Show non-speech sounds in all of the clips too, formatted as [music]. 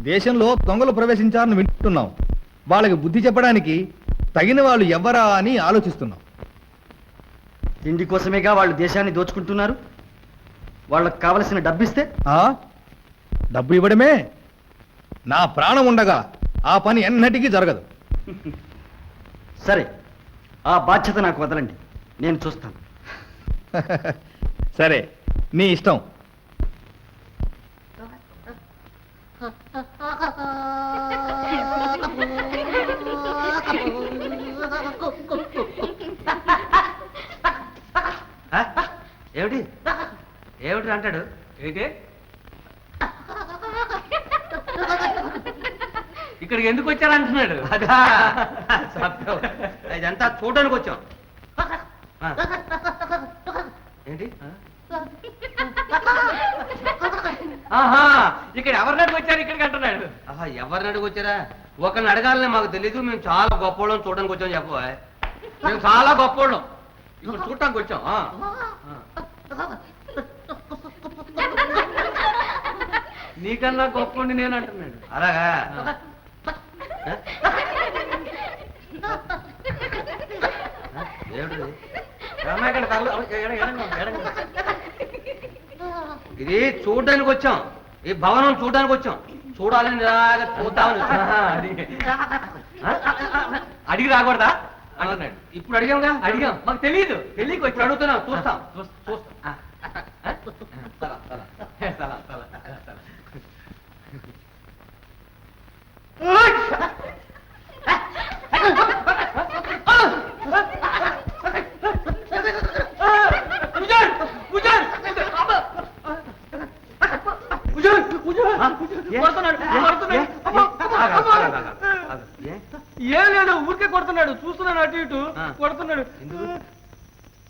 దేశంలో దొంగలు ప్రవేశించారని వింటున్నాం. వాళ్ళకి బుద్ధి చెప్పడానికి తగిన వాళ్ళు ఎవ్వరా అని ఆలోచిస్తున్నాం. తిండి కోసమేగా వాళ్ళు దేశాన్ని దోచుకుంటున్నారు? వాళ్ళకి కావలసిన డబ్బిస్తే? ఆ? డబ్బు ఇవ్వడమే. నా ప్రాణం ఉండగా ఆ పని ఎన్నటికీ జరగదు. [laughs] సరే ఆ బాధ్యత నాకు వదలండి. నేను చూస్తాను. [laughs] సరే నీ ఇష్టం. ఏమిటి? ఏమిటి అంటాడు? ఏంటి? [laughs] ఇక్కడికి ఎందుకు వచ్చారంటున్నాడు అదా. ఇదంతా చూడడానికి వచ్చాం. ఏంటి? ఆహా ఇక్కడ ఎవరినడికి వచ్చారు ఇక్కడికి అంటున్నాడు? ఆహా ఎవరిని అడిగి వచ్చారా? ఒకరిని అడగాలని మాకు తెలీదు మేము చాలా గొప్పవాళ్ళం చూడడానికి వచ్చాం చెప్పవా మేము చాలా గొప్పోళ్ళం. ఇక్కడ చూడటానికి వచ్చాం ఆ. నీకన్నా గొప్పోండి నేను అంటున్నాడు. అలాగా. ఇది చూడడానికి వచ్చాం. ఈ భవనం చూడడానికి వచ్చాం. చూడాలని ఇలాగ చూద్దామని? అడిగి రాకూడదా? అంటున్నాడు. ఇప్పుడు అడిగాంగా? అడిగాం. మాకు తెలియదు తెలియక ఇప్పుడు అడుగుతున్నాం చూస్తాం చూస్తాం సరే, సరే. సలా, సలా, సలా. ఉజార్! ఉజార్! ఉజార్! ఉజార్! ఏ? కొడుతున్నాడు, ఏ? కొడుతున్నాడు. ఏ? అమ్మా, ఆగు, అమ్మా, ఆగు, అమ్మా. ఆగు, ఆగు, ఆగు. ఏ? ఏం లేదు ఊరికే కొడుతున్నాడు. చూస్తున్నాను అటు ఇటు. కొడుతున్నాడు. ఎందుకు?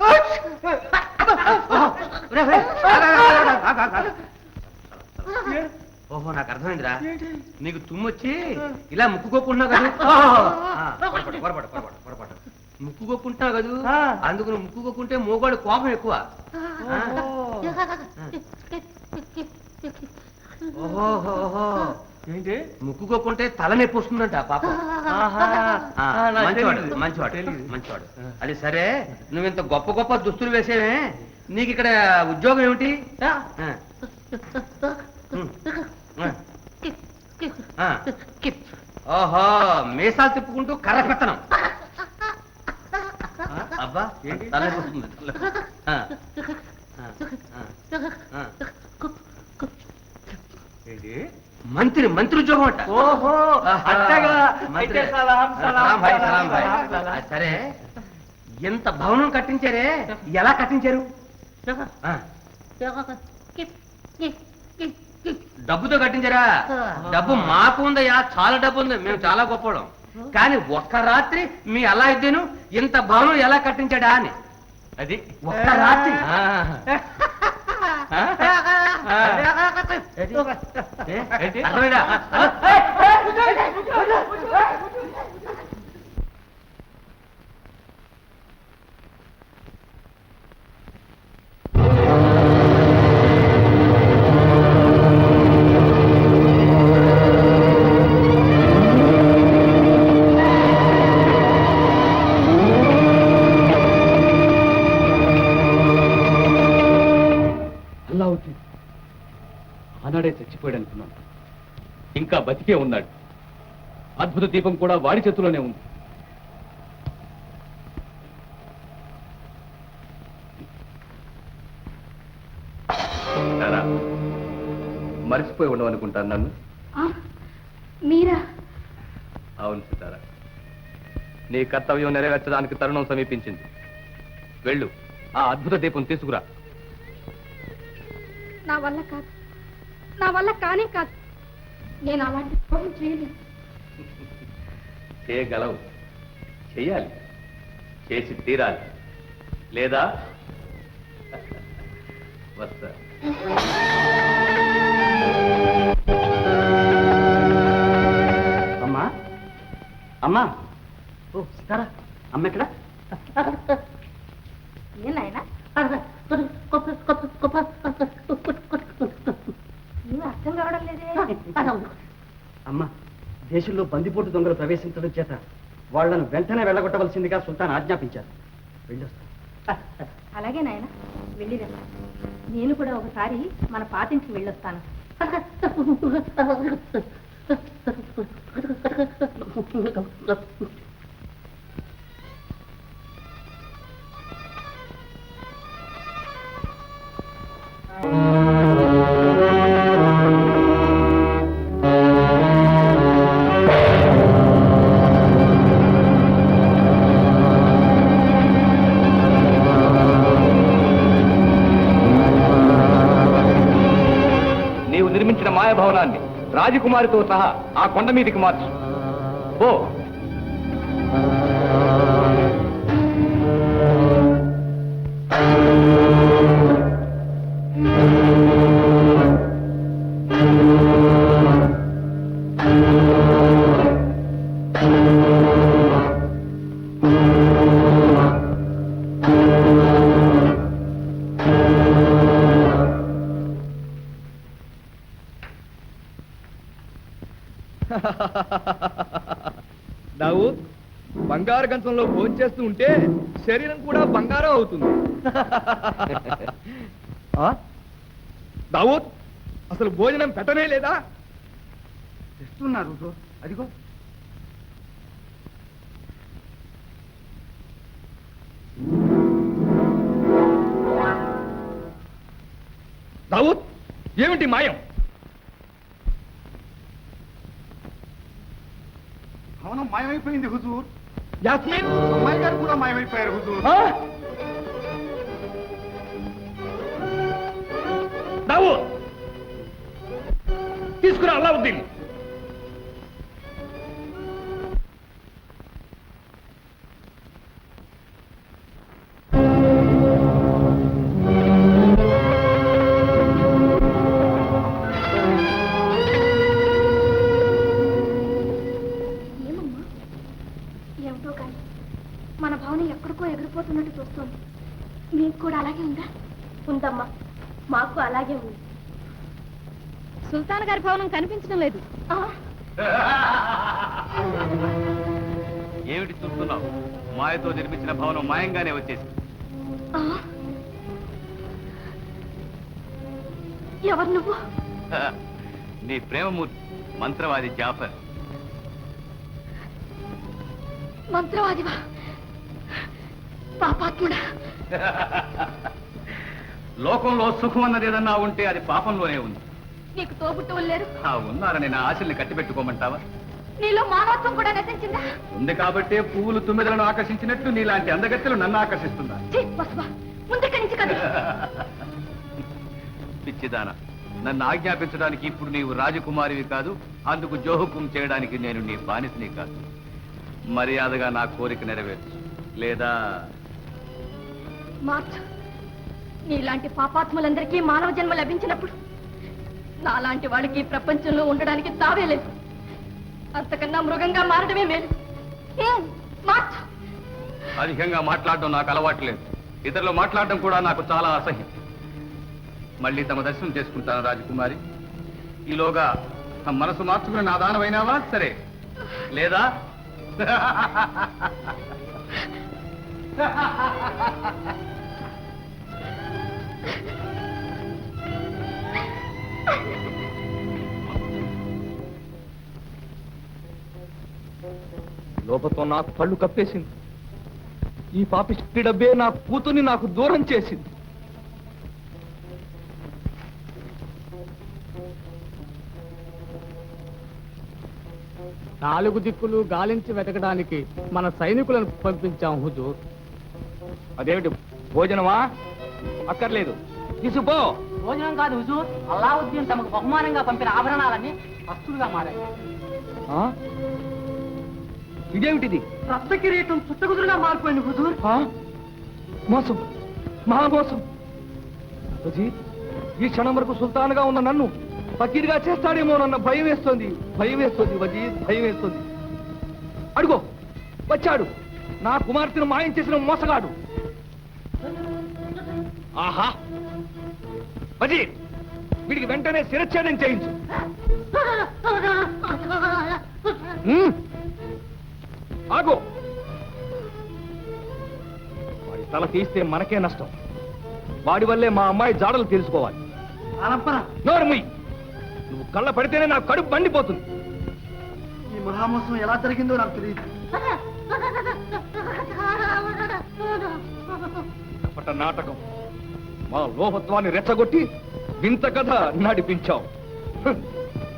ఒరే, ఒరే, ఆగు, ఆగు, ఆగు, ఆగు, ఆగు, ఆగు. ఓహో నాకు అర్థమైందిరా. నీకు తుమ్మొచ్చి ఇలా ముక్కుకోకుంటున్నావు కదా? పొరపాటు పొరపాటు పొరపాటు పొరపాటు. ముక్కుకోకుంటున్నావు కదా? ఆ. అందుకు నువ్వు ముక్కుకోకుంటే మోగాడు కోపం ఎక్కువ. ఓహో. ఏంటి? ముక్కుకోకుంటే తల నొప్పి వస్తుందంట పాప. మంచివాడు. మంచివాడు. మంచివాడు. అది సరే నువ్వు ఇంత గొప్ప గొప్ప దుస్తులు వేసేవే. నీకు ఇక్కడ ఉద్యోగం ఏమిటి? ఆ. ఓహో మీసాలు తిప్పుకుంటూ కర్ర పెత్తనం ఆ, అబ్బా ఏంటి? తల నొప్పి వస్తుంది. ఆ. ఆ. ఆ. ఆ. ఏంటి మంత్రి మంత్రి ఉద్యోగం అంట ఓహో అట్టగా మంత్రి. అయితే సలాం సలాం భాయ్, సలాం భాయ్. సలాం, సలాం. ఆ, సరే ఎంత భవనం కట్టించారే ఎలా కట్టించారు ఆ, డబ్బుతో కట్టించారా డబ్బు మాకు ఉందయ్యా చాలా డబ్బు ఉంది మేము చాలా గొప్పవాళ్ళం కానీ ఒక్క రాత్రి మీ అలా ఇద్దేను ఇంత భవనం ఎలా కట్టించాడా అని అది ఒక్క రాత్రి ఆ. చచ్చిపోయాడు అనుకున్నాను ఇంకా బతికే ఉన్నాడు. అద్భుత దీపం కూడా వాడి చేతిలోనే ఉంది. మర్చిపోయి ఉండవు అనుకుంటాను నన్ను మీరా? అవును సితారా. నీ కర్తవ్యం నెరవేర్చడానికి తరుణం సమీపించింది. వెళ్ళు. ఆ అద్భుత దీపం తీసుకురా. నా వల్ల కాదు. నా వల్ల కానే కాదు. నేను అలాంటి ద్రోహం చేయలేదు చేయగలవు చెయ్యాలి. చేసి తీరాలి. లేదా? వస్తా. అమ్మా? అమ్మా? ఓ సీతారా. అమ్మ ఎక్కడా ఏం నాయనా ఏమీ అర్థం కావడం లేదే అమ్మా దేశంలో బందిపోటు దొంగలు ప్రవేశించడం చేత వాళ్ళను వెంటనే వెళ్ళగొట్టవలసిందిగా సుల్తాన్ ఆజ్ఞాపించారు. వెళ్ళొస్తా [laughs] అలాగే నాయన వెళ్ళిరా నేను కూడా ఒకసారి మన పాతింటికి వెళ్ళొస్తాను. [laughs] రాజకుమారితో సహా ఆ కొండ మీదికి మార్చు. ఓ [laughs] దావూద్ బంగారు గంచంలో భోంచేస్తూ ఉంటే శరీరం కూడా బంగారం అవుతుంది? [laughs] దావూద్ అసలు భోజనం పెట్టనే లేదా తెస్తున్నారు. అదిగో దావూద్ ఏమిటి మాయం భవనం మాయమైపోయింది హుజూర్. యాస్మిన్! అమ్మాయి గారు కూడా మాయమైపోయారు హుజూర్. తీసుకురా అల్లావుద్దీన్. అలాగే ఉందా? ఉందమ్మా. మాకు అలాగే ఉంది. సుల్తాన్ గారి భవనం కనిపించడం లేదు. ఏమిటి చూస్తున్నావు? మాయతో నిర్మించిన భవనం మాయంగానే వచ్చేసి ఎవరు నువ్వు? నీ ప్రేమమూర్తి మంత్రవాది జాఫర్. మంత్రవాదివా? పాపాత్ముడా. [laughs] లోకంలో సుఖం అన్నది ఏదన్నా ఉంటే అది పాపంలోనే ఉంది. నీకు తోబుట్టువులు లేరు? ఆ ఉన్నారని నా ఆశల్ని కట్టిపెట్టుకోమంటావా? నీలో మానవత్వం కూడా నశించిందా? ఉంది కాబట్టే పువ్వులు తుమ్మెదలను ఆకర్షించినట్టు నీలాంటి అందగత్తెలు నన్ను ముందుక్కడి నుంచి కదా. [laughs] పిచ్చిదాన నన్ను ఆజ్ఞాపించడానికి ఇప్పుడు నీవు రాజకుమారివి కాదు అందుకు జోహుకుం చేయడానికి నేను నీ బానిసని కాదు. మర్యాదగా నా కోరిక నెరవేర్చు. లేదా మార్చు నీలాంటి పాపాత్ములందరికీ మానవ జన్మ లభించినప్పుడు నాలాంటి వాడికి ఈ ప్రపంచంలో ఉండడానికి తావే లేదు. అంతకన్నా మృగంగా మారడమే మేలు. మార్చు అధికంగా మాట్లాడడం నాకు అలవాట్లేదు ఇతరులు మాట్లాడడం కూడా నాకు చాలా అసహ్యం. మళ్ళీ తమ దర్శనం చేసుకుంటాను రాజకుమారి. ఈలోగా మనసు మార్చుకుని నా దానమైనావా? సరే. లేదా? [laughs] లోపతో నా కళ్ళు కప్పేసింది. ఈ పాపిష్టి డబ్బే నా కూతుర్ని నాకు దూరం చేసింది. నాలుగు దిక్కులు గాలించి వెతకడానికి మన సైనికులను పంపించాం హుజూర్. అదేమిటి? భోజనమా? అక్కర్లేదు. తీసుపో భోజనం కాదు హుజూర్ అల్లావుద్దీన్ తమకు బహుమానంగా పంపిన ఆభరణాలన్నీ వస్తువులుగా మారాయి. ఆ? ఇదేమిటిది? రక్త కిరీటం చుట్టకుదురుగా మారిపోయింది హుజూర్? మోసం. మహా మోసం వజీర్, ఈ క్షణం వరకు సుల్తాన్గా ఉన్న నన్ను ఫకీర్గా చేస్తాడేమోనన్న భయం వేస్తోంది. భయం వేస్తోంది వజీర్ భయం వేస్తోంది. అడుగో. వచ్చాడు. నా కుమార్తెను మాయం చేసిన మోసగాడు. ఆహా. పది వీడికి వెంటనే శిరచ్ఛేదం చేయించు. ఆగు. వాడి తల తీస్తే మనకే నష్టం. వాడి వల్లే మా అమ్మాయి జాడలు తెలుసుకోవాలి నోరు ముయ్యి నువ్వు కళ్ళ పడితేనే నాకు కడుపు బండిపోతుంది ఈ మహామోసం ఎలా జరిగిందో నాకు తెలియదు. నాటకం. మా లోహత్వాన్ని రెచ్చగొట్టి వింత కథ నడిపించావు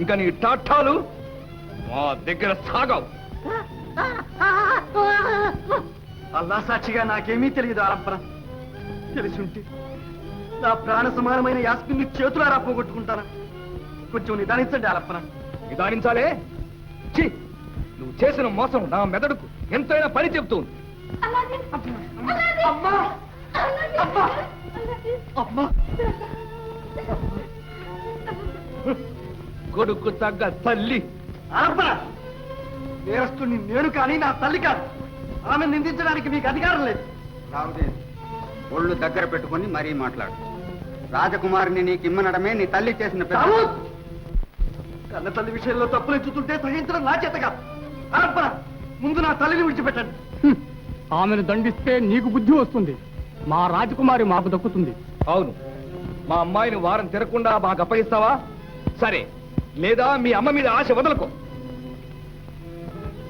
ఇంకా నీ టాఠాలు మా దగ్గర సాగవు. అల్లా సాక్షిగా నాకేమీ తెలియదు ఆరంపన తెలిసుంటే నా ప్రాణ సమానమైన యాస్మిన్ని చేతులారా పోగొట్టుకుంటాను? కొంచెం నిదానించండి ఆలప్పన నిదానించాలే? ఛీ! నువ్వు చేసిన మోసం నా మెదడుకు ఎంతైనా పని చెబుతుంది. అమ్మా! అమ్మా కొడుకు తగ్గ తల్లి. నేరస్తుని నేను కానీ నా తల్లి కాదు. ఆమె నిందించడానికి మీకు అధికారం లేదు. రావుదేవి ఒళ్ళు దగ్గర పెట్టుకొని మరీ మాట్లాడు. రాజకుమారిని నీకు ఇమ్మనడమే నీ తల్లి చేసిన పెద్ద-! కన్న తల్లి విషయంలో తప్పులు ఎత్తుతుంటే సహించడం నా చేత కాదు. ముందు నా తల్లిని విడిచిపెట్టండి. ఆమెను దండిస్తే నీకు బుద్ధి వస్తుంది. మా రాజకుమారి మాకు దక్కుతుంది. అవును. మా అమ్మాయిని వారం తిరగకుండా మాకు అప్పగిస్తావా? సరే. లేదా మీ అమ్మ మీద ఆశ వదలకు.